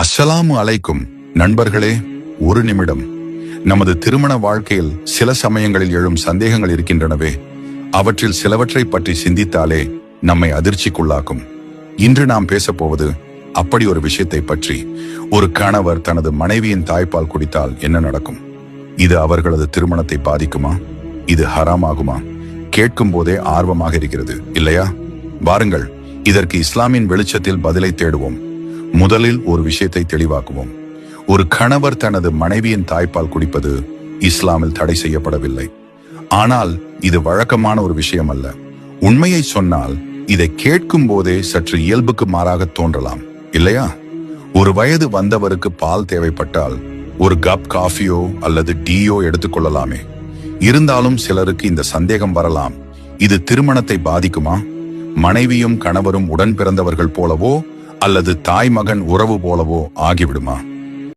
அஸ்ஸலாமு அலைக்கும் நண்பர்களே ஒரு நிமிடம். நமது திருமண வாழ்க்கையில் சில சமயங்களில் எழும் சந்தேகங்கள் இருக்கின்றனவே. அவற்றில் சிலவற்றை பற்றி சிந்தித்தாலே நம்மை அதிர்ச்சிக்குள்ளாக்கும். இன்று நாம் பேசப்போவது அப்படி ஒரு விஷயத்தை பற்றி. ஒரு கணவர் தனது மனைவியின் தாய்ப்பால் குடித்தால் என்ன நடக்கும்? இது அவர்களது திருமணத்தை பாதிக்குமா? இது ஹராமாகுமா? கேட்கும் போதே ஆர்வமாக இருக்கிறது இல்லையா? வாருங்கள் இதற்கு இஸ்லாமின் வெளிச்சத்தில் பதிலை தேடுவோம். முதலில் ஒரு விஷயத்தை தெளிவாக்குவோம். ஒரு கணவர் தனது மனைவியின் தாய்ப்பால் குடிப்பது இஸ்லாமில் தடை செய்யப்படவில்லை. ஆனால் இது வழக்கமான ஒரு விஷயம் அல்ல. உண்மையை சொன்னால் இதை கேட்கும் போதே சற்று இயல்புக்கு மாறாக தோன்றலாம். இல்லையா? ஒரு வயது வந்தவருக்கு பால் தேவைப்பட்டால் ஒரு கப் காஃபியோ அல்லது டீயோ எடுத்துக்கொள்ளலாமே இருந்தாலும் சிலருக்கு இந்த சந்தேகம் வரலாம். இது திருமணத்தை பாதிக்குமா? மனைவியும் கணவரும் உடன் பிறந்தவர்கள் போலவோ அல்லது தாய் மகன் உறவு போலவோ ஆகிவிடுமா?